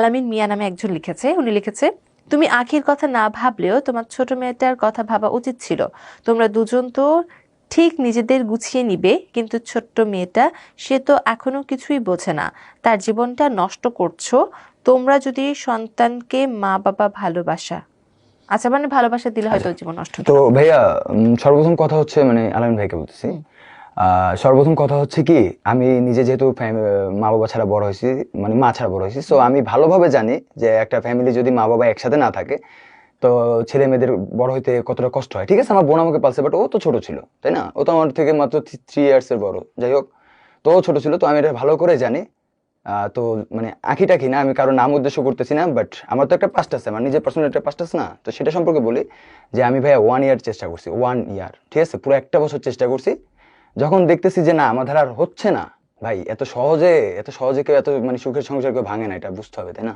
আলামিন মিয়া নামে একজন লিখেছে। উনি লিখেছে তুমি আখির কথা না ভাবলেও তোমার ছোট মেয়েটার কথা ভাবা উচিত ছিল। তোমরা দুজন তো ঠিক নিজেদের গুছিয়ে নিবে কিন্তু ছোট্ট মেয়েটা সে তো এখনও কিছুই বোঝে না। তার জীবনটা নষ্ট করছ। তোমরা যদি সন্তানকে মা বাবা ভালোবাসা। আচ্ছা মানে ভালোবাসা দিলে হয়তো জীবন নষ্ট তো ভাইয়া সর্বপ্রথম কথা হচ্ছে মানে আলামিন ভাইকে বলতেছি সর্বপ্রথম কথা হচ্ছে কি, আমি নিজে যেহেতু মা বাবা ছাড়া বড় হয়েছি মানে মা ছাড়া বড় হয়েছি সো আমি ভালোভাবে জানি যে একটা ফ্যামিলি যদি মা বাবা একসাথে না থাকে, তো ছেলে মেয়েদের বড় হইতে কতটা কষ্ট হয়। ঠিক আছে, আমার বোন আমাকে পালছে বাট ও তো ছোট ছিল, তাই না? ও তো আমার থেকে মাত্র থ্রি ইয়ার্স এর বড়, যাই হোক, তো ও ছোট ছিল, তো আমি এটা ভালো করে জানি। তো মানে আঁকি কি না, আমি কারও নাম উদ্দেশ্য করতেছি না বাট আমার তো একটা পাস্ট আছে, আমার নিজের পার্সোনাল একটা পাস্ট আছে না, তো সেটা সম্পর্কে বলি যে আমি ভাইয়া ওয়ান ইয়ার চেষ্টা করছি ওয়ান ইয়ার ঠিক আছে, পুরো একটা বছর চেষ্টা করছি যখন দেখতেছি যে না, আমার ধারা আর হচ্ছে না, ভাই, এত সহজে এত সহজে কেউ এত মানে সুখের সংসার কেউ ভাঙে না, এটা বুঝতে হবে, তাই না?